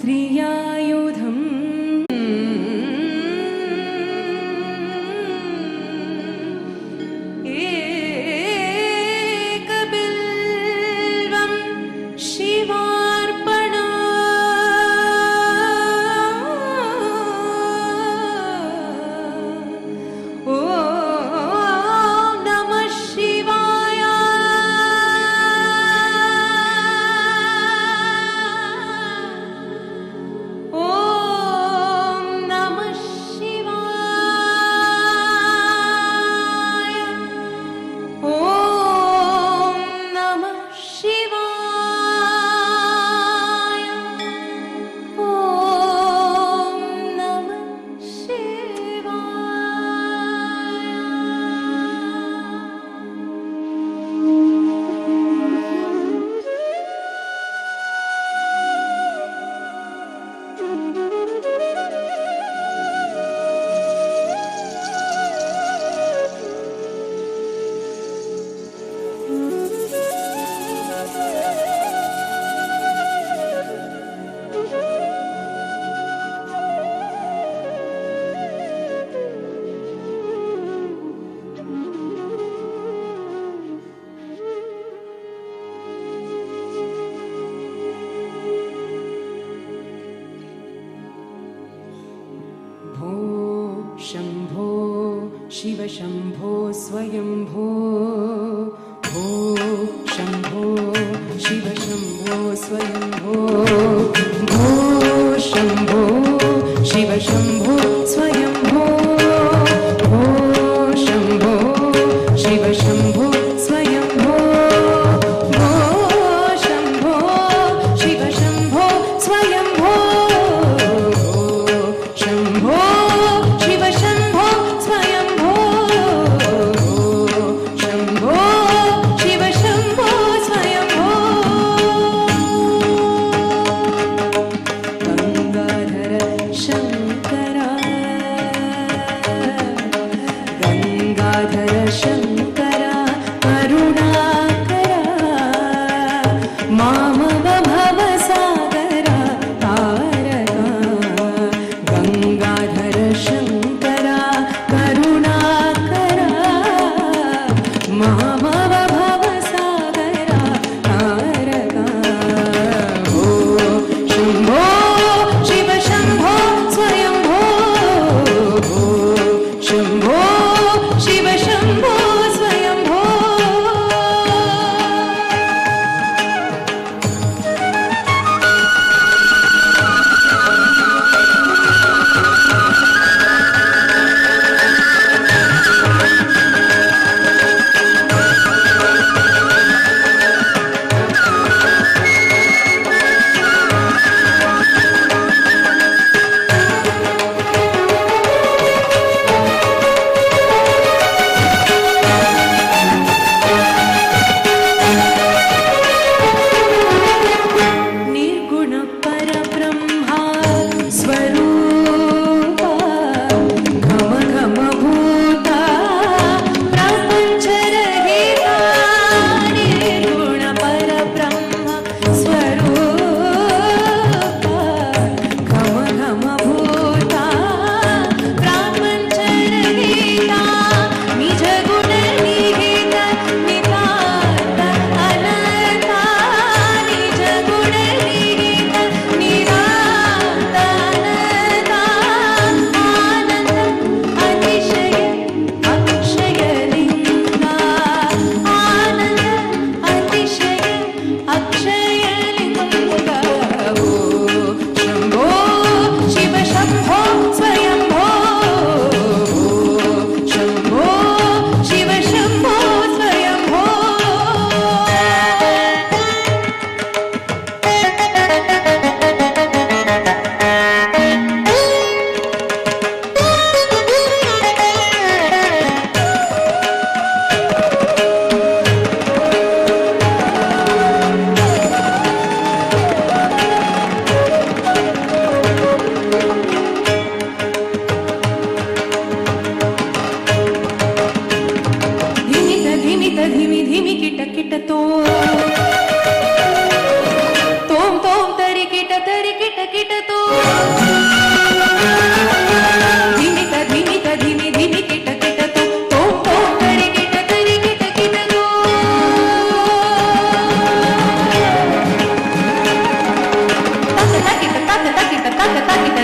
त्रिया शम्भो शिव शम्भो स्वयं भो शम्भो शिवशम्भो स्वयम्भो। भो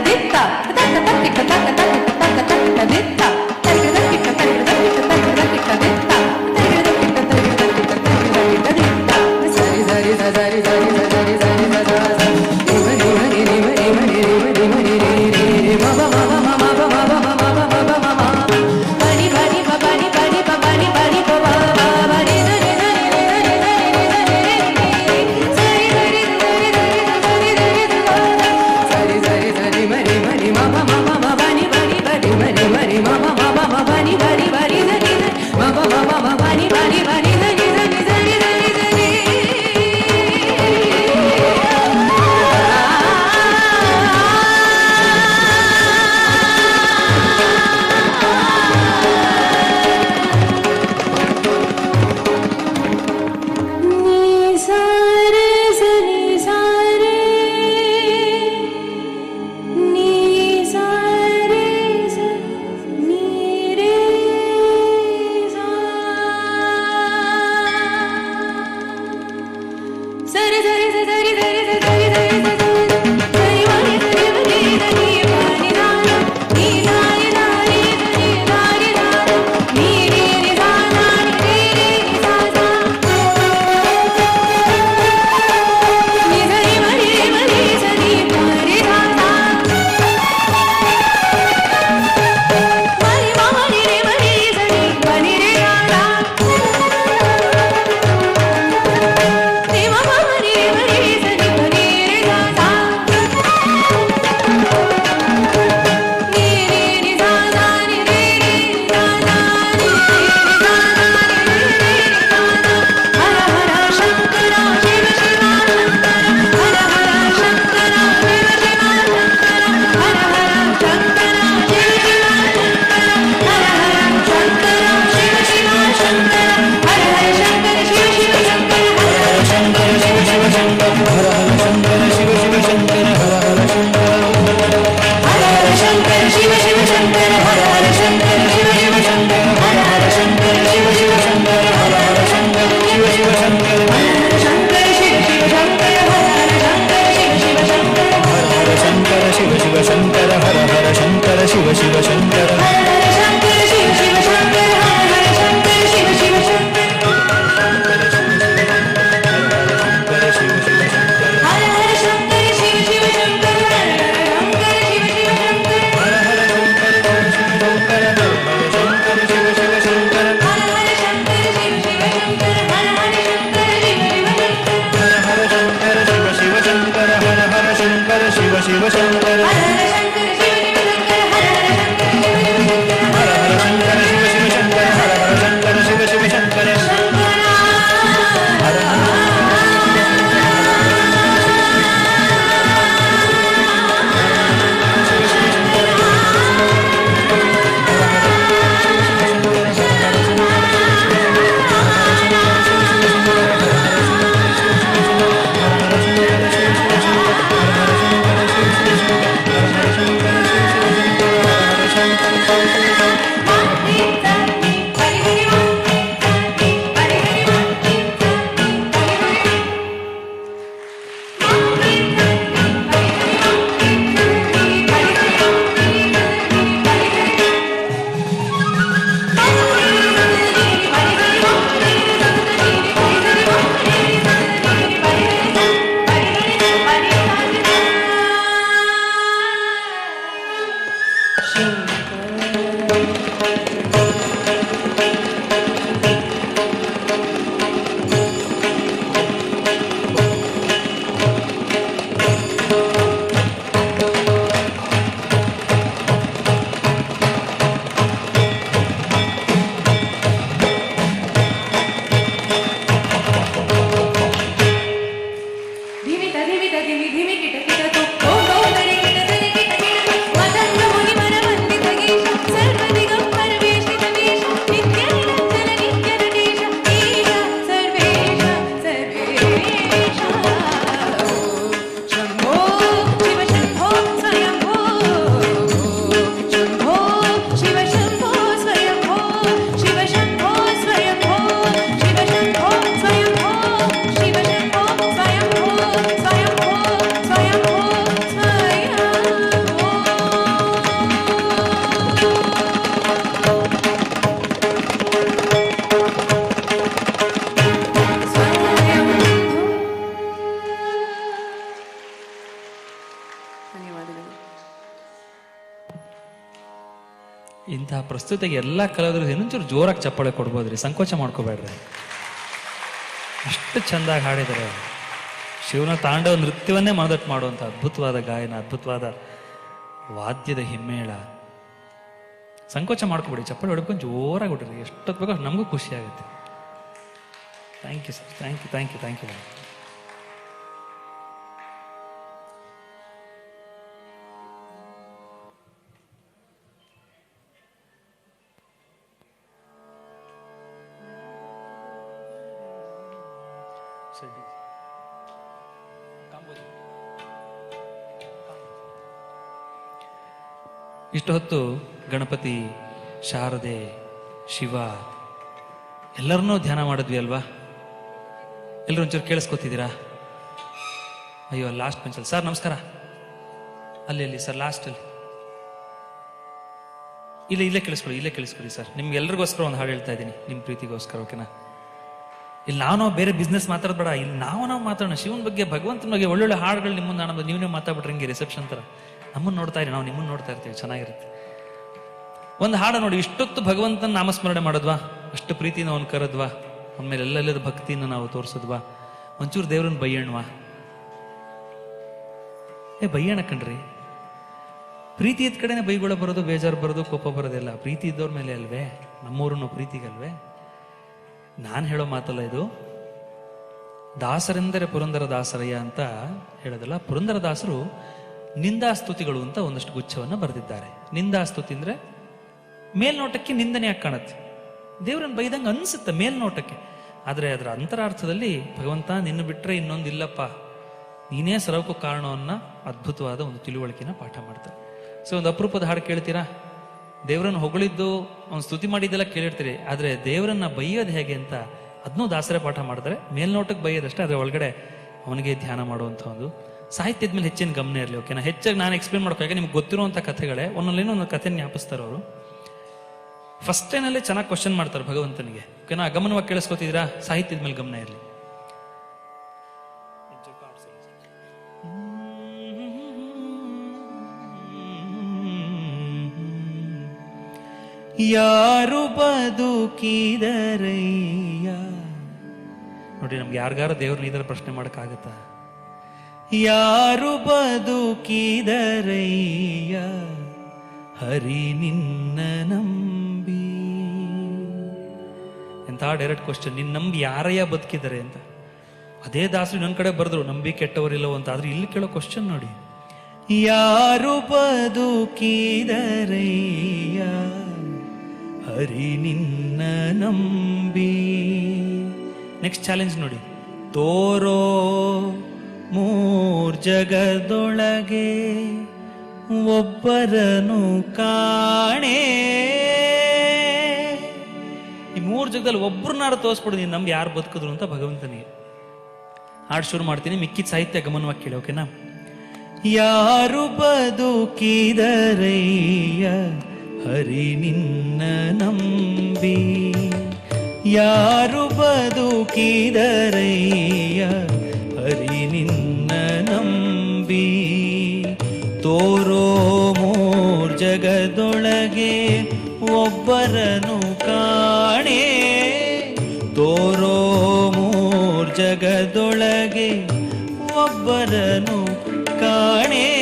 Benedicta. ಇಂತಹ ಪ್ರಸ್ತುತಿಗೆ ಎಲ್ಲ ಕಲಾವಿದರು ಇನ್ನೊಂಚೂರು ಜೋರಾಗಿ ಚಪ್ಪಾಳೆ ಕೊಡ್ಬೋದ್ರಿ. ಸಂಕೋಚ ಮಾಡ್ಕೋಬೇಡ್ರಿ. ಅಷ್ಟು ಚೆಂದಾಗಿ ಹಾಡಿದ್ದಾರೆ. ಶಿವನ ತಾಂಡವ ನೃತ್ಯವನ್ನೇ ಮನದಟ್ಟು ಮಾಡುವಂಥ ಅದ್ಭುತವಾದ ಗಾಯನ, ಅದ್ಭುತವಾದ ವಾದ್ಯದ ಹಿಮ್ಮೇಳ. ಸಂಕೋಚ ಮಾಡ್ಕೊಬಿಡಿ, ಚಪ್ಪಾಳೆ ಹೊಡ್ಕೊಂಡು ಜೋರಾಗಿ ಹೊಡ್ರಿ. ಎಷ್ಟೊತ್ತು ಬೇಕೋ ನಮಗೂ ಖುಷಿ ಆಗುತ್ತೆ. Thank you sir thank you thank you thank you ಇಷ್ಟು ಹೊತ್ತು ಗಣಪತಿ, ಶಾರದೆ, ಶಿವ, ಎಲ್ಲರನ್ನೂ ಧ್ಯಾನ ಮಾಡಿದ್ವಿ ಅಲ್ವಾ? ಎಲ್ಲರೂ ಒಂಚೂರು ಕೇಳಿಸ್ಕೊತಿದ್ದೀರಾ? ಅಯ್ಯೋ ಲಾಸ್ಟ್ ಬೆಂಚಲ್ಲಿ ಸರ್, ನಮಸ್ಕಾರ. ಅಲ್ಲಿ ಅಲ್ಲಿ, ಸರ್ ಲಾಸ್ಟಲ್ಲಿ ಇಲ್ಲ, ಇಲ್ಲೇ ಕೇಳಿಸ್ಕೊಡಿ ಇಲ್ಲೇ ಕೇಳಿಸ್ಕೊಡಿ ಸರ್. ನಿಮ್ಗೆ ಎಲ್ರಿಗೋಸ್ಕರ ಒಂದು ಹಾಡು ಹೇಳ್ತಾ ಇದ್ದೀನಿ. ನಿಮ್ಮ ಪ್ರೀತಿಗೋಸ್ಕರ ಓಕೆನಾ ಇಲ್ಲಿ ನಾವು ನಾವು ಬೇರೆ ಬಿಸ್ನೆಸ್ ಮಾತಾಡ್ಬೇಡ ಇಲ್ಲಿ ನಾವು ನಾವು ಮಾತಾಡೋಣ. ಶಿವನ ಬಗ್ಗೆ, ಭಗವಂತನ ಬಗ್ಗೆ ಒಳ್ಳೊಳ್ಳೆ ಹಾಡುಗಳು ನಿಮ್ಮನ್ನು ನಾನು ನೀವು ಮಾತಾಡ್ಬಿಟ್ರಿ ಹಿಂಗೆ ರಿಸೆಪ್ಷನ್ ಥರ ನಮ್ಮನ್ನು ನೋಡ್ತಾ ಇರಿ, ನಾವು ನಿಮ್ಮನ್ನು ನೋಡ್ತಾ ಇರ್ತೀವಿ, ಚೆನ್ನಾಗಿರುತ್ತೆ. ಒಂದು ಹಾಡು ನೋಡಿ, ಇಷ್ಟೊತ್ತು ಭಗವಂತನ ನಾಮಸ್ಮರಣೆ ಮಾಡೋದ್ವಾ? ಅಷ್ಟು ಪ್ರೀತಿನ ಅವನು ಕರೆದ್ವಾ? ಆಮೇಲೆ ಎಲ್ಲೆಲ್ಲದ ಭಕ್ತಿನ ನಾವು ತೋರಿಸಿದ್ವಾ? ಒಂಚೂರು ದೇವ್ರನ್ನ ಬೈಯಣ್ವಾ? ಏ ಬೈಯಣ ಕಣ್ರಿ. ಪ್ರೀತಿ ಇದ್ದ ಕಡೆನೇ ಬೈಗುಳ ಬರೋದು, ಬೇಜಾರು ಬರೋದು, ಕೋಪ ಬರೋದಿಲ್ಲ. ಪ್ರೀತಿ ಇದ್ದವ್ರ ಮೇಲೆ ಅಲ್ವೇ? ನಮ್ಮೂರನ್ನು ಪ್ರೀತಿಗಲ್ವೇ ನಾನು ಹೇಳೋ ಮಾತಲ್ಲ ಇದು? ದಾಸರೆಂದರೆ ಪುರಂದರ ದಾಸರಯ್ಯ ಅಂತ ಹೇಳೋದಲ್ಲ ಪುರಂದರ ದಾಸರು ನಿಂದಾಸ್ತುತಿಗಳು ಅಂತ ಒಂದಷ್ಟು ಗುಚ್ಛವನ್ನು ಬರೆದಿದ್ದಾರೆ. ನಿಂದಾಸ್ತುತಿ ಅಂದರೆ ಮೇಲ್ನೋಟಕ್ಕೆ ನಿಂದನೆಯಾಗಿ ಕಾಣುತ್ತೆ. ದೇವರನ್ನು ಬೈದಂಗೆ ಅನ್ಸುತ್ತೆ ಮೇಲ್ನೋಟಕ್ಕೆ. ಆದರೆ ಅದರ ಅಂತರಾರ್ಥದಲ್ಲಿ ಭಗವಂತ ನಿನ್ನ ಬಿಟ್ರೆ ಇನ್ನೊಂದಿಲ್ಲಪ್ಪ, ನೀನೇ ಸರಕು ಕಾರಣವನ್ನು ಅದ್ಭುತವಾದ ಒಂದು ತಿಳುವಳಿಕೆನ ಪಾಠ ಮಾಡ್ತಾರೆ ಸೊ, ಒಂದು ಅಪರೂಪದ ಹಾಡು ಕೇಳ್ತೀರಾ? ದೇವರನ್ನು ಹೊಗಳಿದ್ದು ಅವ್ನು ಸ್ತುತಿ ಮಾಡಿದ್ದೆಲ್ಲ ಕೇಳಿರ್ತೀರಿ, ಆದರೆ ದೇವರನ್ನ ಬೈಯೋದು ಹೇಗೆ ಅಂತ ಅದನ್ನೂ ದಾಸರೇ ಪಾಠ ಮಾಡ್ತಾರೆ ಮೇಲ್ನೋಟಕ್ಕೆ ಬೈಯೋದಷ್ಟೇ ಅದರ ಒಳಗಡೆ ಅವನಿಗೆ ಧ್ಯಾನ ಮಾಡುವಂಥ ಒಂದು ಸಾಹಿತ್ಯದ ಮೇಲೆ ಹೆಚ್ಚಿನ ಗಮನ ಇರಲಿ, ಓಕೆನಾ? ಹೆಚ್ಚಾಗಿ ನಾನು ಎಕ್ಸ್ಪ್ಲೇನ್ ಮಾಡ್ಬೇಕಾಗ ನಿಮ್ಗೆ ಗೊತ್ತಿರುವಂಥ ಕಥೆಗಳೇ ಒಂದೊಂದೇನೋ ಒಂದು ಕಥೆ ಜ್ಞಾಪಿಸ್ತಾರೆ ಅವರು. ಫಸ್ಟ್ ಟೈನಲ್ಲೇ ಚೆನ್ನಾಗಿ ಕ್ವಶನ್ ಮಾಡ್ತಾರೆ ಭಗವಂತನಿಗೆ. ಓಕೆನಾ? ಗಮನವಾಗಿ ಕೇಳಿಸ್ಕೊತಿದ್ದೀರಾ? ಸಾಹಿತ್ಯದ ಮೇಲೆ ಗಮನ ಇರಲಿ. ಯಾರು ಬದುಕಿದರಯ್ಯ? ನೋಡಿ, ನಮ್ಗೆ ಯಾರಿಗಾರು ದೇವ್ರನ್ನ ಈ ಥರ ಪ್ರಶ್ನೆ ಮಾಡೋಕ್ಕಾಗತ್ತಾ? ಯಾರು ಬದುಕಿದರಯ್ಯ? ಹರಿ ನಿನ್ನ ನಂಬಿ. ಎಂಥ ಡೈರೆಕ್ಟ್ ಕ್ವಶನ್ ನಿನ್ನ ನಂಬಿ ಯಾರಯ್ಯ ಬದುಕಿದ್ದಾರೆ ಅಂತ. ಅದೇ ದಾಸರು ನನ್ನ ಕಡೆ ಬರೆದ್ರು. ನಂಬಿ ಕೆಟ್ಟವರಿಲ್ಲವೋ ಅಂತ. ಆದ್ರೆ ಇಲ್ಲಿ ಕೇಳೋ ಕ್ವಶನ್ ನೋಡಿ. ಯಾರು ಬದುಕಿದರಯ್ಯ? ಹರಿ ನಿನ್ನ ನಂಬಿ. ನೆಕ್ಸ್ಟ್ ಚಾಲೆಂಜ್ ನೋಡಿ. ತೋರೋ ಮೂರ್ ಜಗದೊಳಗೆ ಒಬ್ಬರನು ಕಾಣೆ. ಈ ಮೂರು ಜಗದಲ್ಲಿ ಒಬ್ಬರನ್ನಾರು ತೋರಿಸ್ಬಿಡು, ನೀನು ನಂಬಿ ಯಾರು ಬದುಕಿದ್ರು ಅಂತ ಭಗವಂತನಿಗೆ. ಹಾಡು ಶುರು ಮಾಡ್ತೀನಿ ಮಿಕ್ಕಿದ ಸಾಹಿತ್ಯ ಗಮನವಾಗಿ ಕೇಳಿ, ಓಕೆನಾ? ಯಾರು ಬದುಕಿದರಯ್ಯ? ಹರಿ ನಿನ್ನ ನಂಬಿ. ಯಾರು ಬದುಕಿದರಯ್ಯ, ಹರಿ ನಿನ್ನ ನಂಬಿ. ತೋರೋ ಮೂರ್ ಜಗದೊಳಗೆ ಒಬ್ಬರನು ಕಾಣೆ. ತೋರೋ ಮೂರ್ ಜಗದೊಳಗೆ ಒಬ್ಬರನು ಕಾಣೆ.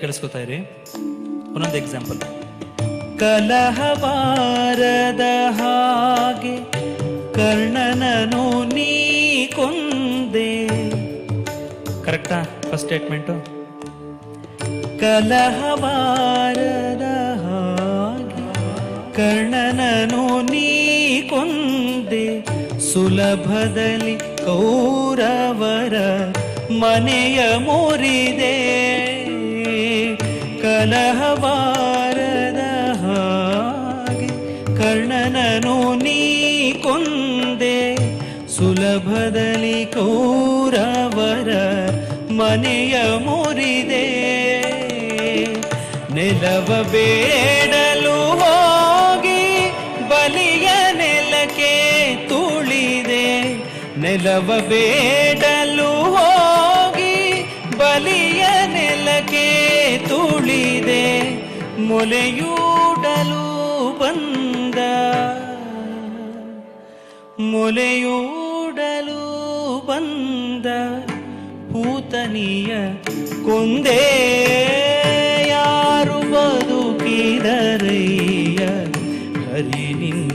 ಕೇಳಿಸ್ಕೊತಾ ಇರಿ. ಒಂದೊಂದು ಎಕ್ಸಾಂಪಲ್ ಕಲಹವಾರದ ಹಾಗೆ ಕರ್ಣನನು ನೀ ಕೊಂದೆ. ಕರೆಕ್ಟಾ ಫಸ್ಟ್ ಸ್ಟೇಟ್ಮೆಂಟು ಕಲಹವಾರದ ಹಾಗೆ ಕರ್ಣನನು ನೀ ಕೊಂದೆ. ಸುಲಭದಲ್ಲಿ ಕೌರವರ ಮನೆಯ ಮುರಿದೆ. ಕಲಹವಾರದ ಹಾಗೆ ಕರ್ಣನನು ನೀ ಕೊಂದೆ ಸುಲಭದಲ್ಲಿ ಕೌರವರ ಮನೆಯ ಮುರಿದೆ. ನೆಲವ ಬೇಡಲು ಹೋಗಿ ಬಲಿಯ ನೆಲಕ್ಕೆ ತುಳಿದೆ. ನೆಲವ ಬೇಡಲು ಮೊಲೆಯೂಡಲು ಬಂದ. ಮೊಲೆಯೂಡಲು ಬಂದ ಪೂತನಿಯ ಕೊಂದೇ. ಯಾರು ಬದುಕಿದರಯ್ಯ ಹರಿ ನಿನ್ನ ನಂ